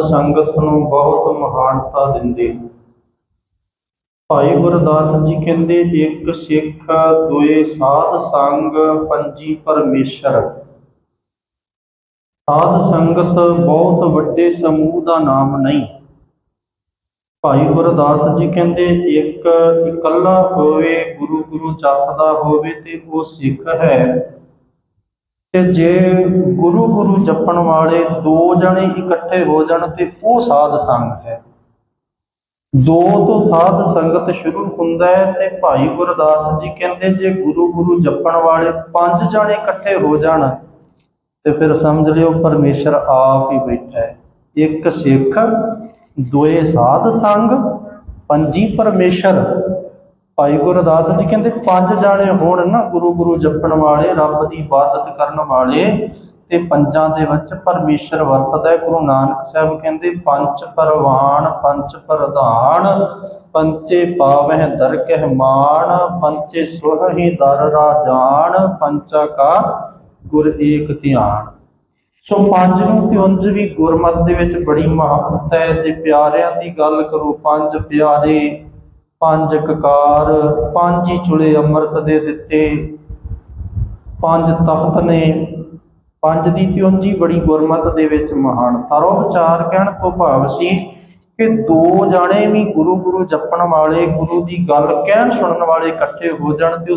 ਸੰਗਤ ਨੂੰ ਬਹੁਤ ਮਹਾਨਤਾ ਦਿੰਦੇ। ਭਾਈ ਗੁਰਦਾਸ ਜੀ ਕਹਿੰਦੇ, ਇੱਕ ਸਿੱਖ, ਦੁਏ ਸਾਧ ਸੰਗ, ਪੰਜੀ ਪਰਮੇਸ਼ਰ। ਸਾਧ ਸੰਗਤ ਬਹੁਤ ਵੱਡੇ ਸਮੂਹ ਦਾ ਨਾਮ ਨਹੀਂ। ਭਾਈ ਗੁਰਦਾਸ ਜੀ ਕਹਿੰਦੇ, ਇੱਕ ਇਕੱਲਾ ਹੋਵੇ, ਗੁਰੂ ਗੁਰੂ ਜਪਦਾ ਹੋਵੇ ਤੇ ਉਹ ਸਿੱਖ ਹੈ। ਤੇ ਜੇ ਗੁਰੂ ਗੁਰੂ ਜਪਣ ਵਾਲੇ ਦੋ ਜਣੇ ਇਕੱਠੇ ਹੋ ਜਾਣ ਤੇ ਉਹ ਸਾਧ ਸੰਗ ਹੈ। ਦੋ ਤੋਂ ਸਾਧ ਸੰਗਤ ਸ਼ੁਰੂ ਹੁੰਦਾ ਹੈ ਤੇ ਭਾਈ ਗੁਰਦਾਸ ਜੀ ਕਹਿੰਦੇ ਜੇ ਗੁਰੂ ਗੁਰੂ ਜਪਣ ਵਾਲੇ ਪੰਜ ਜਣੇ ਇਕੱਠੇ ਹੋ ਜਾਣ ਤੇ ਫਿਰ ਸਮਝ ਲਿਓ ਪਰਮੇਸ਼ਰ ਆਪ ਹੀ ਬੈਠਾ ਹੈ। ਇੱਕ ਸਿੱਖ ਦੋਏ ਸਾਧ ਸੰਗ, ਪੰਜੀ ਪਰਮੇਸ਼ਰ। ਭਾਈ ਗੁਰਦਾਸ ਜੀ ਕਹਿੰਦੇ, ਪੰਜ ਜਾਣੇ ਹੋਣ ਨਾ, ਗੁਰੂ ਗੁਰੂ ਜਪਣ ਵਾਲੇ, ਰੱਬ ਦੀ ਇਬਾਦਤ ਕਰਨ ਵਾਲੇ, ਤੇ ਪੰਜਾਂ ਦੇ ਵਿੱਚ ਪਰਮੇਸ਼ਰ ਵਰਤਦਾ ਗੁਰੂ ਨਾਨਕ ਸਾਹਿਬ ਕਹਿੰਦੇ, ਪੰਜ ਪਰਵਾਨ, ਪੰਜ ਪ੍ਰਧਾਨ ਪੰਚੇ ਪਾਵਹਿ ਦਰ ਕਹਿ ਮਾਨ ਪੰਚੇ ਸੁਹਹਿ ਦਰ ਰਾਜਾਨ ਪੰਚਾ ਕਾ ਗੁਰ ਏਕ ਧਿਆਨ। ਸੋ ਪੰਜ ਨੂੰ ਤੇ ਉਂਝ ਵੀ ਗੁਰਮਤ ਦੇ ਵਿੱਚ ਬੜੀ ਮਹੱਤਤਾ ਹੈ। ਜੇ ਪਿਆਰਿਆਂ ਦੀ ਗੱਲ ਕਰੋ, ਪੰਜ ਪਿਆਰੇ ਪੰਜ ਕਕਾਰ, ਪੰਜ ਹੀ ਚੁਲੇ ਅੰਮ੍ਰਿਤ ਦੇ ਦਿੱਤੇ। ਪੰਜ ਤਖਤ ਨੇ, ਪੰਜ ਦੀ ਤਿਉਂਜੀ ਬੜੀ ਗੁਰਮਤ ਦੇ ਵਿੱਚ ਮਹਾਨ। ਰੋ ਵਿਚਾਰ ਕਹਿਣ ਤੋਂ ਭਾਵ ਸੀ ਕਿ ਦੋ ਜਾਣੇ ਵੀ ਗੁਰੂ ਗੁਰੂ ਜਪਣ ਵਾਲੇ, ਗੁਰੂ ਦੀ ਗੱਲ ਕਹਿਣ ਸੁਣਨ ਵਾਲੇ ਇਕੱਠੇ ਹੋ ਜਾਣ ਤੇ ਉਹ